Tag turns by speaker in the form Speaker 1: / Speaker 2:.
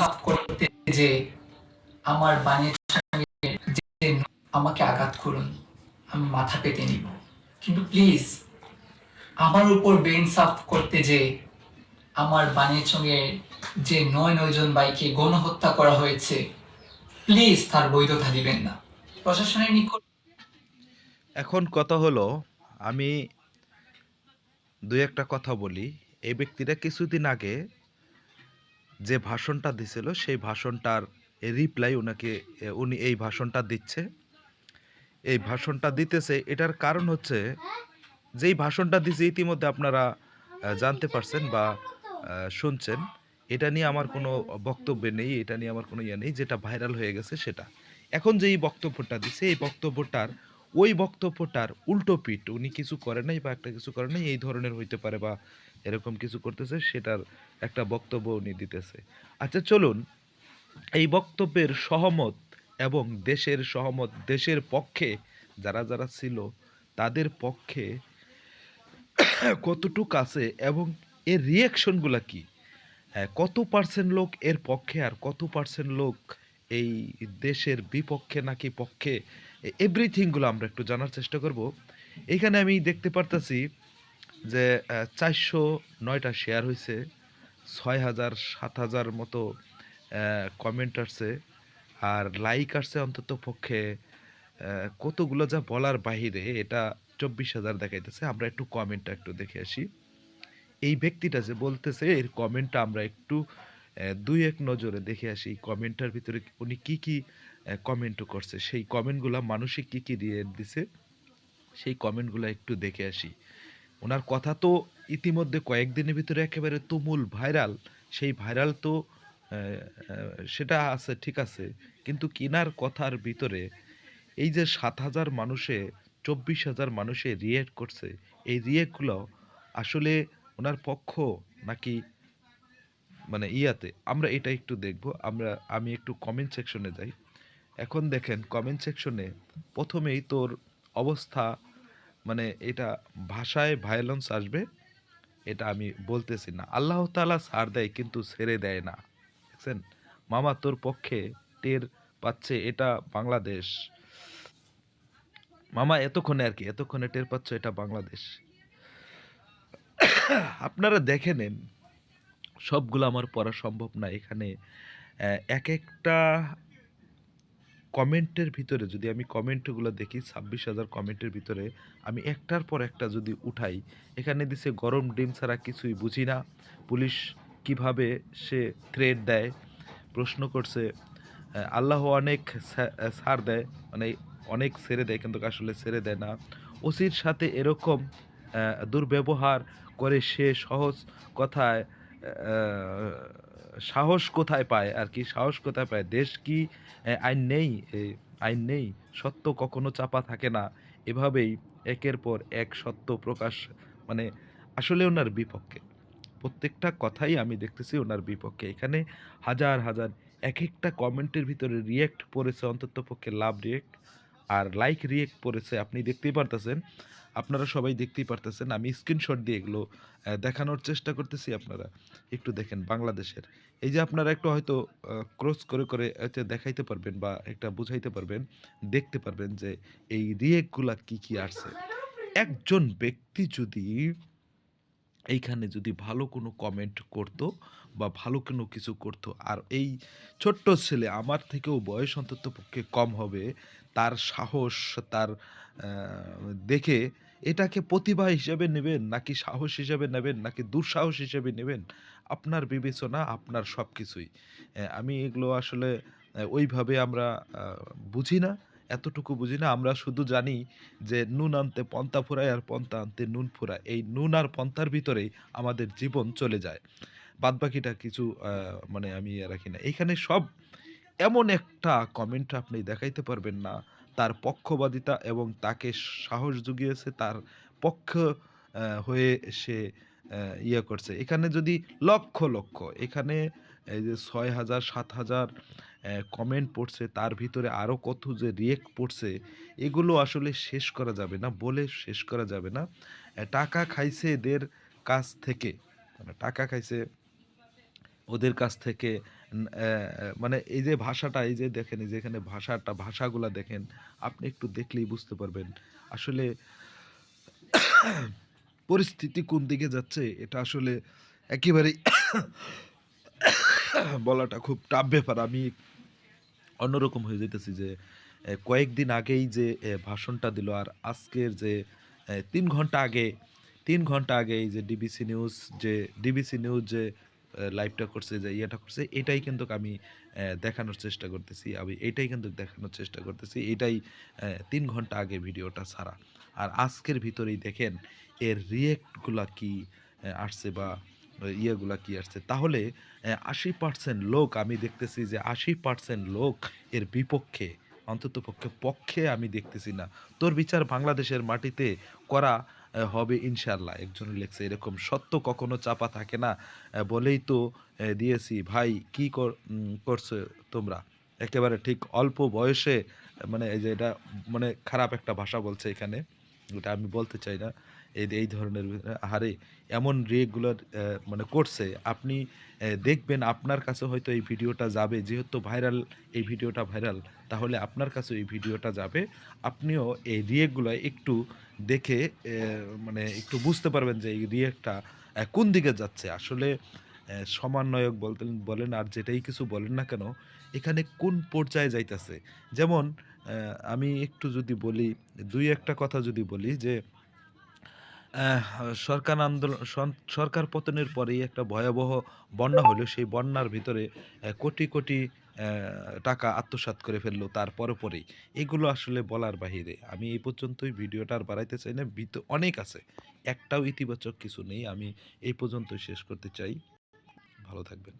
Speaker 1: সাফ করতে যে আমার বাণীর সঙ্গে যে আমাকে আঘাত করুন, আমি মাথা পেতে নিব। কিন্তু প্লিজ আমার উপর বেইন সাফ করতে যে আমার বাণীর সঙ্গে যে নয় নয়জন বাইকে গণহত্যা করা হয়েছে প্লিজ তার বৈধতা দিবেন না। প্রশাসনের নিকট
Speaker 2: এখন কথা হলো, আমি দুই একটা কথা বলি। এই ব্যক্তিটা কিছুদিন আগে যে ভাষণটা দিছিল, সেই ভাষণটার রিপ্লাই ওনাকে উনি এই ভাষণটা দিচ্ছে। এই ভাষণটা দিতেছে, এটার কারণ হচ্ছে যেই ভাষণটা দিছে, ইতিমধ্যে আপনারা জানতে পারছেন বা শুনছেন, এটা নিয়ে আমার কোনো বক্তব্য নেই, এটা নিয়ে আমার কোনো ইয়ে নেই, যেটা ভাইরাল হয়ে গেছে সেটা। এখন যে এই বক্তব্যটা দিছে, এই বক্তব্যটার, ওই বক্তব্যটার উল্টো পিঠ, উনি কিছু করে নাই বা একটা কিছু করে নাই, এই ধরনের হইতে পারে বা এরকম কিছু করতেছে, সেটার একটা বক্তব্য উনি দিতেছে। আচ্ছা চলুন, এই বক্তব্যের সহমত এবং দেশের সহমত, দেশের পক্ষে যারা যারা ছিল, তাদের পক্ষে কতটুক আছে এবং এর রিয়াকশনগুলো কি? হ্যাঁ কত পার্সেন্ট লোক এর পক্ষে আর কত পার্সেন্ট লোক এই দেশের বিপক্ষে নাকি পক্ষে? এভরিথিংগুলো আমরা একটু জানার চেষ্টা করব। এখানে আমি দেখতে পারতাছি যে চারশো নয়টা শেয়ার হয়েছে ছয় হাজার সাত হাজার মতো কমেন্ট আসছে, আর লাইক আসছে অন্তত পক্ষে কতগুলো যা বলার বাহিরে এটা চব্বিশ হাজার দেখাইতেছে। আমরা একটু কমেন্টটা একটু দেখে আসি। এই ব্যক্তিটা যে বলতেছে, এর কমেন্টটা আমরা একটু দুই এক নজরে দেখে আসি। কমেন্টটার ভিতরে উনি কি কি কমেন্টও করছে। সেই কমেন্টগুলো মানুষে কি কি দিয়ে দিছে, সেই কমেন্টগুলো একটু দেখে আসি। ওনার কথা তো ইতিমধ্যে কয়েকদিনের ভিতরে একেবারে তুমুল ভাইরাল। সেই ভাইরাল তো সেটা আছে, ঠিক আছে। কিন্তু কিনার কথার ভিতরে এই যে সাত হাজার মানুষে, চব্বিশ হাজার মানুষে রিয়েক্ট করছে, এই রিয়েক্টগুলো আসলে ওনার পক্ষ নাকি মানে ইয়াতে? আমরা এটা একটু দেখব। আমরা, আমি একটু কমেন্ট সেকশনে যাই। এখন দেখেন কমেন্ট সেকশনে প্রথমেই তোর অবস্থা মানে এটা ভাষায় ভায়োলেন্স আসবে, এটা আমি বলতেছি না। আল্লাহ তাআলা সার দেয় কিন্তু ছেড়ে দেয় না। দেখছেন? মামা তোর পক্ষে টের পাচ্ছে, এটা বাংলাদেশ। মামা এতক্ষণে আর কি, এতক্ষণে টের পাচ্ছ এটা বাংলাদেশ। আপনারা দেখে নেন, সবগুলো আমার পড়া সম্ভব না। এখানে এক একটা কমেন্টের ভিতরে যদি আমি কমেন্টগুলো দেখি, ছাব্বিশ হাজার কমেন্টের ভিতরে আমি একটার পর একটা যদি উঠাই, এখানে দিছে গরম ডিম ছাড়া কিছুই বুঝি না। পুলিশ কীভাবে সে থ্রেড দেয়? প্রশ্ন করছে আল্লাহ অনেক ছাড় দেয়। মানে অনেক ছেড়ে দেয় কিন্তু আসলে ছেড়ে দেয় না। ওসির সাথে এরকম দুর্ব্যবহার করে সে সহজ কথায় সাহস কোথায় পায় আর কি? সাহস কোথায় পায়? দেশ কি আইন নেই? আইন নেই। সত্য কখনো চাপা থাকে না। এভাবেই একের পর এক সত্য প্রকাশ মানে আসলে ওনার বিপক্ষে। প্রত্যেকটা কথাই আমি দেখতেছি ওনার বিপক্ষে। এখানে হাজার হাজার এক একটা কমেন্টের ভিতরে রিয়েক্ট পড়েছে অন্তত পক্ষে লাভ রিয়েক্ট আর লাইক রিয়েক্ট পড়েছে আপনি দেখতেই পারতেছেন। আপনারা সবাই দেখতেই পারতেছেন। আমি স্ক্রিনশট দিয়ে এগুলো দেখানোর চেষ্টা করতেছি আপনারা। একটু দেখেন বাংলাদেশের। এই যে আপনারা একটু হয়তো ক্রস করে করে দেখাইতে পারবেন বা একটা বুঝাইতে পারবেন, দেখতে পারবেন যে এই রিয়েকগুলা কি কি আসছে। একজন ব্যক্তি যদি এইখানে যদি ভালো কোনো কমেন্ট করতো বা ভালো কোনো কিছু করতো, আর এই ছোট্ট ছেলে আমার থেকেও বয়স অন্তত পক্ষে কম হবে, তার সাহস, তার দেখে এটাকে প্রতিভা হিসেবে নেবেন, নাকি সাহস হিসেবে নেবেন, নাকি দুঃসাহস হিসেবে নেবেন, আপনার বিবেচনা, আপনার সব কিছুই আমি এগুলো আসলে ওইভাবে আমরা বুঝি না। এতটুকু বুঝি না, আমরা শুধু জানি যে নুন আনতে পন্তা ফুরায় আর পন্তা আনতে নুন ফুরায়। এই নুন আর পন্তার ভিতরেই আমাদের জীবন চলে যায়। বাদবাকিটা কিছু মানে আমি ইয়ে রাখি না। এইখানে সব এমন একটা কমেন্ট আপনি দেখাইতে পারবেন না, তার পক্ষবাদিতা এবং তাকে সাহস জুগিয়েছে, তার পক্ষ হয়ে সে ইয়ে করছে। এখানে যদি লক্ষ লক্ষ, এখানে এই যে ছয় হাজার, সাত হাজার কমেন্ট পড়ছে, তার ভিতরে আরও কত যে রিয়েক্ট পড়ছে, এগুলো আসলে শেষ করা যাবে না, বলে শেষ করা যাবে না। টাকা খাইছে এদের কাছ থেকে মানে টাকা খাইছে ওদের কাছ থেকে মানে এই যে ভাষাটা, এই যে দেখেন, এই যে এখানে ভাষাটা, ভাষাগুলা দেখেন, আপনি একটু দেখলেই বুঝতে পারবেন। আসলে পরিস্থিতি কোন দিকে যাচ্ছে, এটা আসলে একেবারেই বলাটা খুব টাফ ব্যাপার। আমি অন্যরকম হয়ে যেতেছি যে কয়েকদিন আগেই যে ভাষণটা দিল আর আজকের যে তিন ঘণ্টা আগে, তিন ঘণ্টা আগে এই যে ডিবিসি নিউজ যে ডিবিসি নিউজ যে লাইভটা করছে, যে ইয়েটা করছে, এটাই কিন্তু আমি দেখানোর চেষ্টা করতেছি। আমি এটাই কিন্তু দেখানোর চেষ্টা করতেছি। এটাই তিন ঘণ্টা আগে ভিডিওটা ছাড়া। আর আজকের ভিতরেই দেখেন, এর রিয়েক্টগুলা কি আসছে বা ইয়েগুলা কি আসছে? তাহলে আশি পার্সেন্ট লোক, আমি দেখতেছি যে আশি পার্সেন্ট লোক এর বিপক্ষে অন্তত পক্ষে পক্ষে আমি দেখতেছি না। তোর বিচার বাংলাদেশের মাটিতে করা হবে ইনশাল্লাহ একজন লেখছে, এরকম সত্য কখনো চাপা থাকে না। বলেই তো দিয়েছি, ভাই, কি কর- করছ তোমরা? একেবারে ঠিক অল্প বয়সে মানে এই যে এটা মানে খারাপ একটা ভাষা বলছে এখানে। এটা আমি বলতে চাই না, এই এই ধরনের হারে এমন রিয়েকগুলো মানে করছে, আপনি দেখবেন আপনার কাছে হয়তো এই ভিডিওটা যাবে, যেহেতু ভাইরাল এই ভিডিওটা ভাইরাল, তাহলে আপনার কাছে এই ভিডিওটা যাবে, আপনিও এই রিয়েকগুলো একটু দেখে মানে একটু বুঝতে পারবেন যে এই রিয়েকটা কোন দিকে যাচ্ছে। আসলে সমন্বয়ক বলতেন, বলেন আর যেটাই কিছু বলেন না কেন এখানে কোন পর্যায়ে যাইতেছে? যেমন আমি একটু যদি বলি, দুই একটা কথা যদি বলি যে সরকার আন্দোলন সরকার পতনের পরেই একটা ভয়াবহ বন্যা হলো সেই বন্যার ভিতরে কোটি কোটি টাকা আত্মসাৎ করে ফেলল তার পরে পরেই। এগুলো আসলে বলার বাহিরে। আমি এই পর্যন্তই ভিডিওটা আর বাড়াইতে চাই না। ভিত, অনেক আছে। একটাও ইতিবাচক কিছু নেই। আমি এই পর্যন্তই শেষ করতে চাই। ভালো থাকবেন।